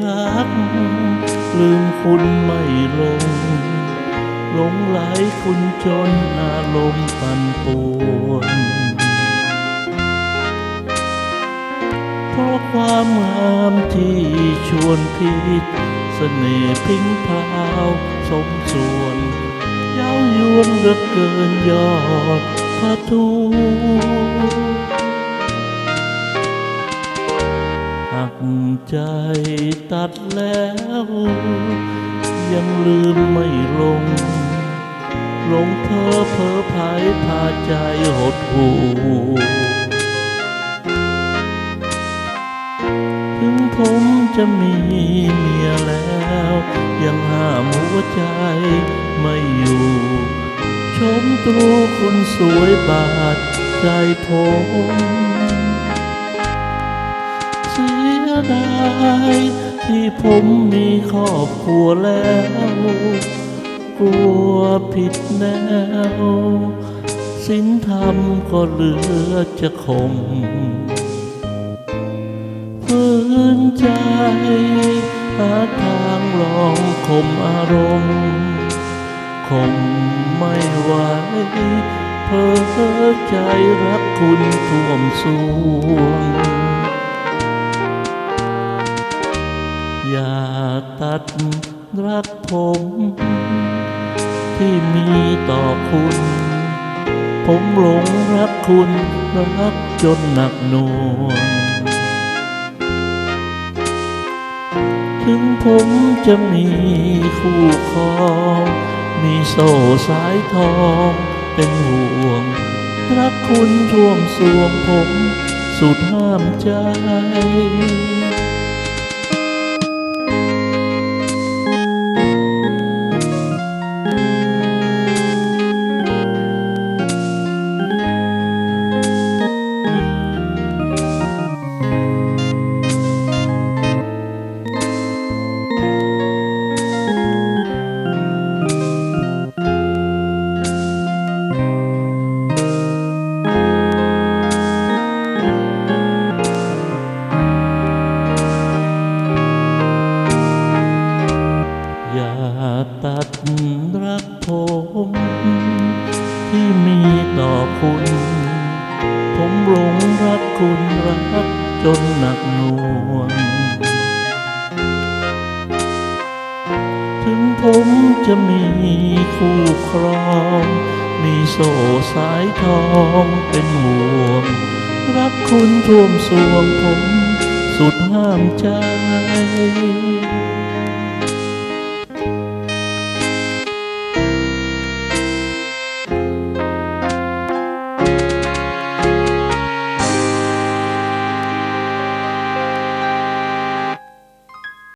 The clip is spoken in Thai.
รัก ลืมคุณไม่ลง หลงไหลคุณจนอารมณ์ปั่นป่วนเพราะความงามที่ชวนพิษเสน่ห์พิ้งพราวสมส่วนเย้ายวนเหลือเกินยอดพระทู ใจตัดแล้ว ยังลืมไม่ลงหลงเธอเพ้อพายพาใจหดหูถึงผมจะมีเมียแล้ว ยังห้ามหัวใจไม่อยู่ ชมตรูคนสวยบาดใจผม ดายที่ผมมีครอบครัวแล้ว กลัวผิดแนวสินธรรมก็เหลือจะคงฝืนใจหาทางลองข่มอารมณ์คงไม่ไหวเพ้อใจรักคุณท่วมสวง ตัดรักผม ที่มีต่อคุณ ผมหลงรักคุณรักจนหนักหน่วงถึงผมจะมีคู่ครองมีโซ่สายทองเป็นห่วง รักคุณท่วมสวงผมสุดห้ามใจ ม ที่มีต่อคุณ ผมหลงรักคุณรักจนหนักหน่วง ถึงผมจะมีคู่ครอง มีโซ่สายทองเป็นห่วง รักคุณท่วมสวงผม สุดห้ามใจ